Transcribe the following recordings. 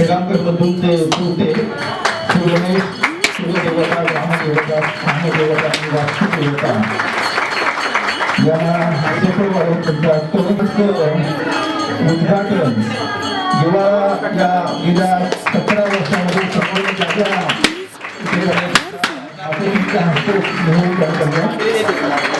नामांकनमधून ते पुढते शिवगणेश शिवदेवता ग्रामदेवता स्थानदेवता आणि वास्तुदेवता यांना हास्यपर वाढवून त्यांचं अत्तोत्कृष्ट उद्घाटन जेव्हा या गेल्या सतरा वर्षामध्ये संपूर्ण जागा इथे हस्ते घेऊन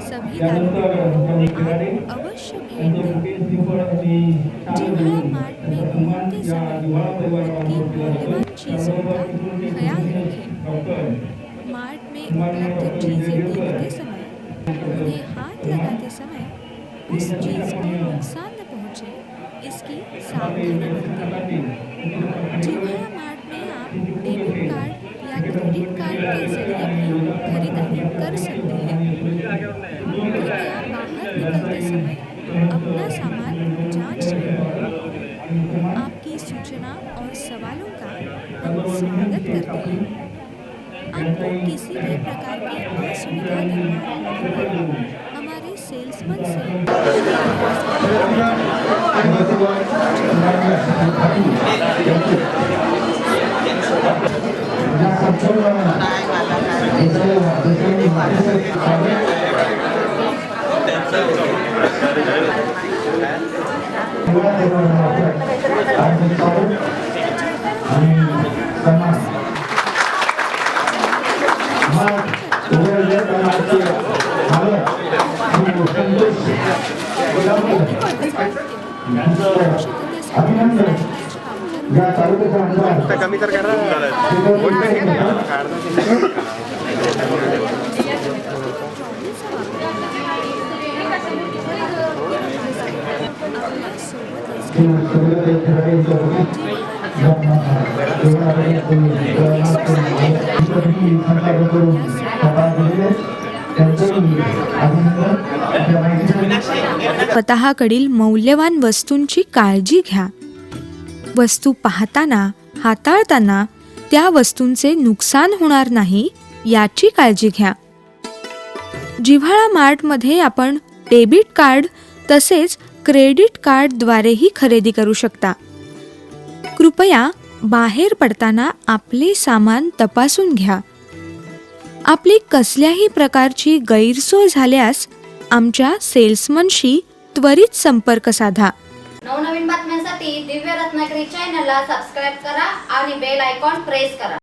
सभी आप अवश्य भेंट दें। जेबरा मार्ट में घूमते समय चीज़ों का ख्याल रखें। मार्ट में उपलब्ध चीज़ें देखते समय उन्हें हाथ लगाते समय उस चीज़ को नुकसान पहुँचे इसकी सावधानी बरतें। निकलते समय अपना सामान जाँच आपकी सूचना और सवालों का हम स्वागत करते हैं। आपको किसी भी प्रकार की असुविधा निर्माण होने पर हमारे सेल्समैन से अभिनंदन. या तालुक्याचा आमदार कमी तर करा आपल्यासोबत स्वतःकडील मौल्यवान वस्तूंची काळजी घ्या. वस्तू पाहताना हाताळताना त्या वस्तूंचे नुकसान होणार नाही याची काळजी घ्या. जिव्हाळा मार्टमध्ये आपण डेबिट कार्ड तसेच क्रेडिट कार्डद्वारेही खरेदी करू शकता. कृपया बाहेर पडताना आपले सामान तपासून घ्या. आपली कसल्याही प्रकारची गैरसोय झाल्यास आमच्या सेल्समनशी त्वरित संपर्क साधा. नवनवीन बातम्यांसाठी दिव्य रत्नागिरी चॅनलला सबस्क्राईब करा आणि बेल आयकॉन प्रेस करा.